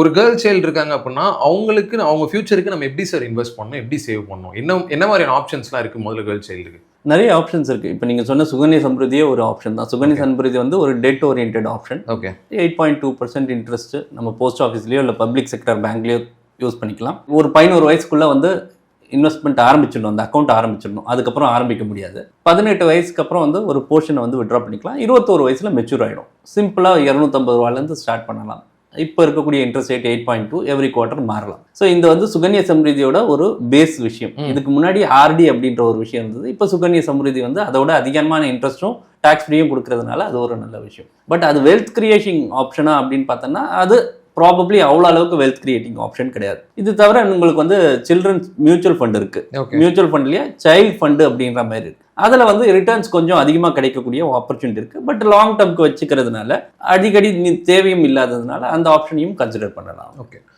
ஒரு girl child இருக்காங்க அப்படின்னா அவங்களுக்கு அவங்க ஃபியூச்சருக்கு நம்ம எப்படி சார் இன்வெஸ்ட் பண்ணணும் எப்படி சேவ் பண்ணணும்? என்ன என்ன மாதிரியான ஆப்ஷன்ஸ்லாம் இருக்கு முதல்ல கேர்ள் சைல்டுக்கு நிறைய ஆப்ஷன்ஸ் இருக்குது இப்போ நீங்கள் சொன்ன சுகன்ய சம்பிரதியே ஒரு ஆப்ஷன் தான். சுகன்ய சம்பிரதி வந்து ஒரு debt oriented option okay eight point two percent interest நம்ம போஸ்ட் ஆஃபீஸ்லேயோ இல்லை பப்ளிக் செக்டர் பேங்க்லேயோ யூஸ் பண்ணிக்கலாம். ஒரு பதினோரு வயசுக்குள்ளே வந்து இன்வெஸ்ட்மெண்ட் ஆரம்பிச்சிடணும். அந்த அக்கௌண்ட் ஆரம்பிச்சிடணும். அதுக்கப்புறம் ஆரம்பிக்க முடியாது. பதினெட்டு வயசுக்கு அப்புறம் வந்து ஒரு போர்ஷனை வந்து விட்ரா பண்ணிக்கலாம். இருபத்தோரு வயசில் மெச்சூர் ஆகிடும் சிம்பிளாக இரநூத்தம்பது ரூபாலேருந்து ஸ்டார்ட் பண்ணலாம். இப்போ இருக்கக்கூடிய interest rate eight point two every quarter மாறலாம். ஸோ இந்த வந்து சுகன்ய சம்ருதியோட ஒரு பேஸ் விஷயம். இதுக்கு முன்னாடி ஆர்டி அப்படின்ற ஒரு விஷயம் இருந்தது. இப்போ சுகன்ய சம்ருதி வந்து அதோட அதிகமான இன்ட்ரெஸ்ட்டும் டாக்ஸ் ஃப்ரீயும் கொடுக்கறதுனால அது ஒரு நல்ல விஷயம். பட் அது வெல்த் கிரியேஷன் ஆப்ஷனா அப்படின்னு பார்த்தோன்னா அது ப்ராபப்ளி அவ்வளோ அளவுக்கு வெல்த் கிரியேட்டிங் ஆப்ஷன் கிடையாது. இது தவிர உங்களுக்கு வந்து சில்ட்ரன்ஸ் மியூச்சுவல் ஃபண்ட் இருக்கு. மியூச்சுவல் ஃபண்ட்லயே சைல்ட் ஃபண்டு அப்படின்ற மாதிரி இருக்கு. அதில் வந்து ரிட்டர்ன்ஸ் கொஞ்சம் அதிகமாக கிடைக்கக்கூடிய ஆப்பர்ச்சுனிட்டி இருக்குது பட் லாங் டர்ம்க்கு வச்சுக்கிறதுனால அடிக்கடி நீ தேவையும் இல்லாததுனால அந்த ஆப்ஷனையும் கன்சிடர் பண்ணலாம். ஓகே